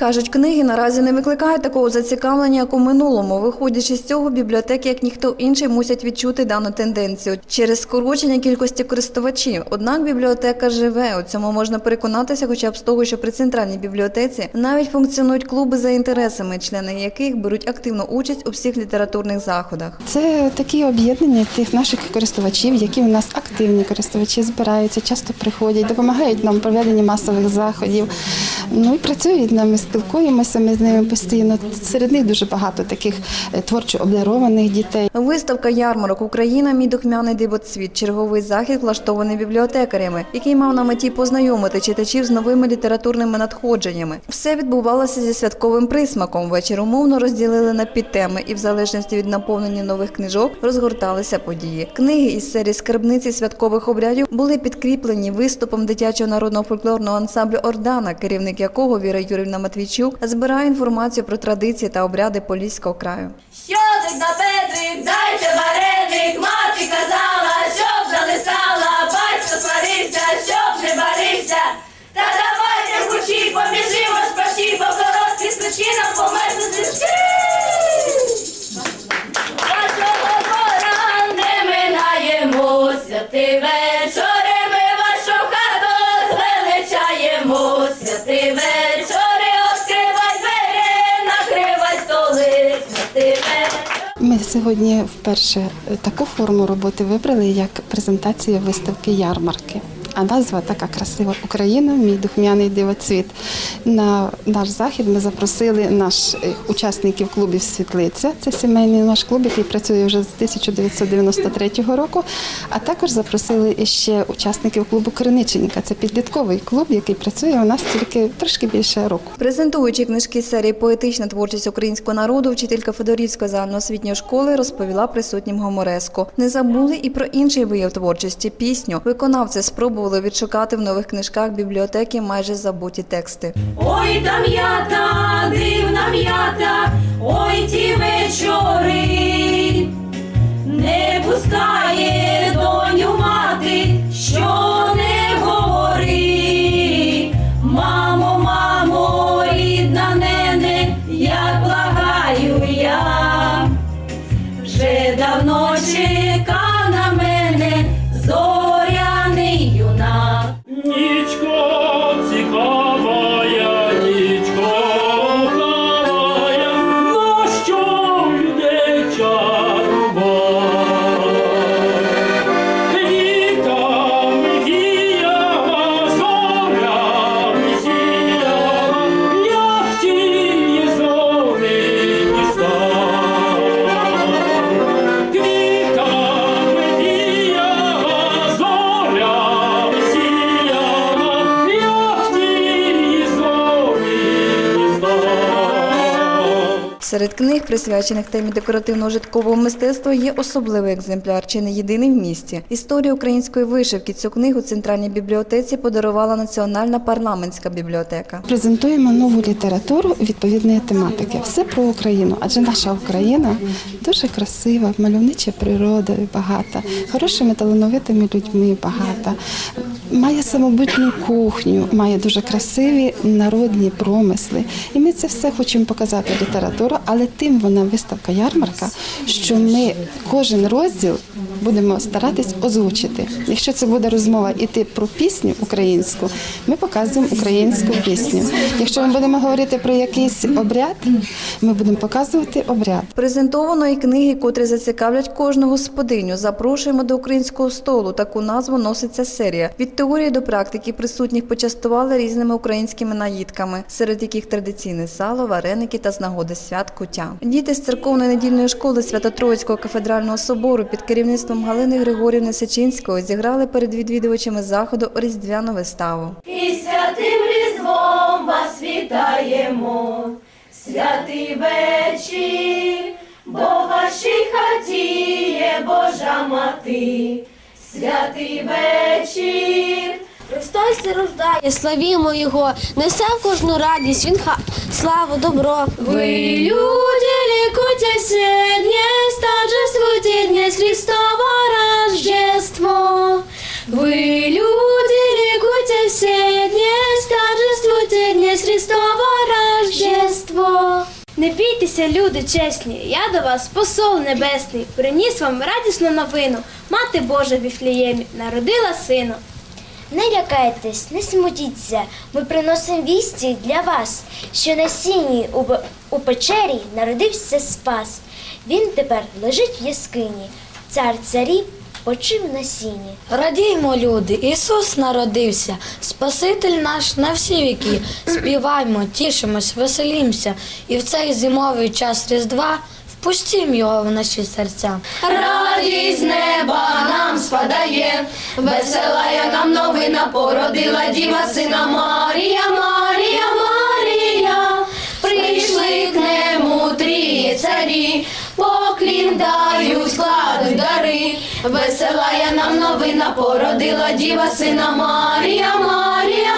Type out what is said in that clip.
Кажуть, книги наразі не викликають такого зацікавлення, як у минулому. Виходячи з цього, бібліотеки, як ніхто інший, мусять відчути дану тенденцію через скорочення кількості користувачів. Однак бібліотека живе. У цьому можна переконатися, хоча б з того, що при центральній бібліотеці навіть функціонують клуби за інтересами, члени яких беруть активну участь у всіх літературних заходах. Це такі об'єднання тих наших користувачів, які у нас активні користувачі збираються, часто приходять, допомагають нам проведенні масових заходів. Ну і працюють нами, спілкуємося ми з ними постійно. Серед них дуже багато таких е, творчо обдарованих дітей. Виставка ярмарок Україна Мій духмяний дивоцвіт. Черговий захід влаштований бібліотекарями, який мав на меті познайомити читачів з новими літературними надходженнями. Все відбувалося зі святковим присмаком. Вечір умовно розділили на підтеми, і в залежності від наповнення нових книжок розгорталися події. Книги із серії скарбниці святкових обрядів були підкріплені виступом дитячого народного фольклорного ансамблю Ордана, керівник якого Віра Юрівна Матвійчук збирає інформацію про традиції та обряди Поліського краю. Щодик на Петрик, дайте вареник, мати казала, сьогодні вперше е, таку форму роботи вибрали як презентація виставки ярмарки. А назва така красива Україна, мій духмяний дивоцвіт. На наш захід ми запросили наш е, учасників клубів Світлиця. Це сімейний наш клуб, який працює вже з 1993 року. А також запросили ще учасників клубу Криниченька. Це підлітковий клуб, який працює у нас тільки трошки більше року. Презентуючи книжки серії Поетична творчість українського народу, вчителька Федорівської загальноосвітньої школи розповіла присутнім гумореску. Не забули і про інший вияв творчості пісню. Виконавці спробували відшукати в нових книжках бібліотеки майже забуті тексти. Ой, та м'ята, дивна Серед книг, присвячених темі декоративно-житкового мистецтва, є особливий екземпляр, чи не єдиний в місті. Історію української вишивки цю книгу центральній бібліотеці подарувала Національна парламентська бібліотека. Презентуємо нову літературу відповідної тематики. Все про Україну, адже наша Україна дуже красива, мальовнича природа багата, хорошими талановитими людьми багата, має самобутню кухню, має дуже красиві народні промисли. І ми це все хочемо показати літературу, але тим вона виставка ярмарка, що ми кожен розділ будемо старатись озвучити. Якщо це буде розмова іти про пісню українську, ми показуємо українську пісню. Якщо ми будемо говорити про якийсь обряд, ми будемо показувати обряд. Презентовано і книги, котрі зацікавлять кожну господиню. Запрошуємо до українського столу. Таку назву носиться серія. Від теорії до практики присутніх почастували різними українськими наїдками, серед яких традиційне сало, вареники та з нагоди свят кутя. Діти з церковної недільної школи Свято-Троїцького кафедрального собору під керівництвом Галини Григорівни Сечинської зіграли перед відвідувачами заходу різдвяну виставу. І святим різдвом вас вітаємо, святий вечір, бо в вашій хаті є Божа мати, святий вечір. Христос рождає, славімо Його, несе в кожну радість, Він ха... славу, добро. Вы, люди, все дни, торжествуйте дни Христова Рождество. Вы, люди, ликуйте все дни, торжествуйте дни Христова Рождество. Не бійтеся, люди чесні, я до вас, посол небесний, приніс вам радісну новину. Мати Божа в народила сина. Не лякайтесь, не смутіться. Ми приносимо вісті для вас, що на сіні у, у печері народився спас. Він тепер лежить в яскині. Цар царів почив на сіні. Радіймо, люди, Ісус народився, Спаситель наш на всі віки. Співаймо, тішимось, веселімся, і в цей зимовий час Різдва впустім його в наші серця. Радість з неба нам спадає, веселая нам новина породила діва сина Марія, Марія. Царі, поклін дають, кладуть дари. Веселая нам новина породила діва сина Марія, Марія,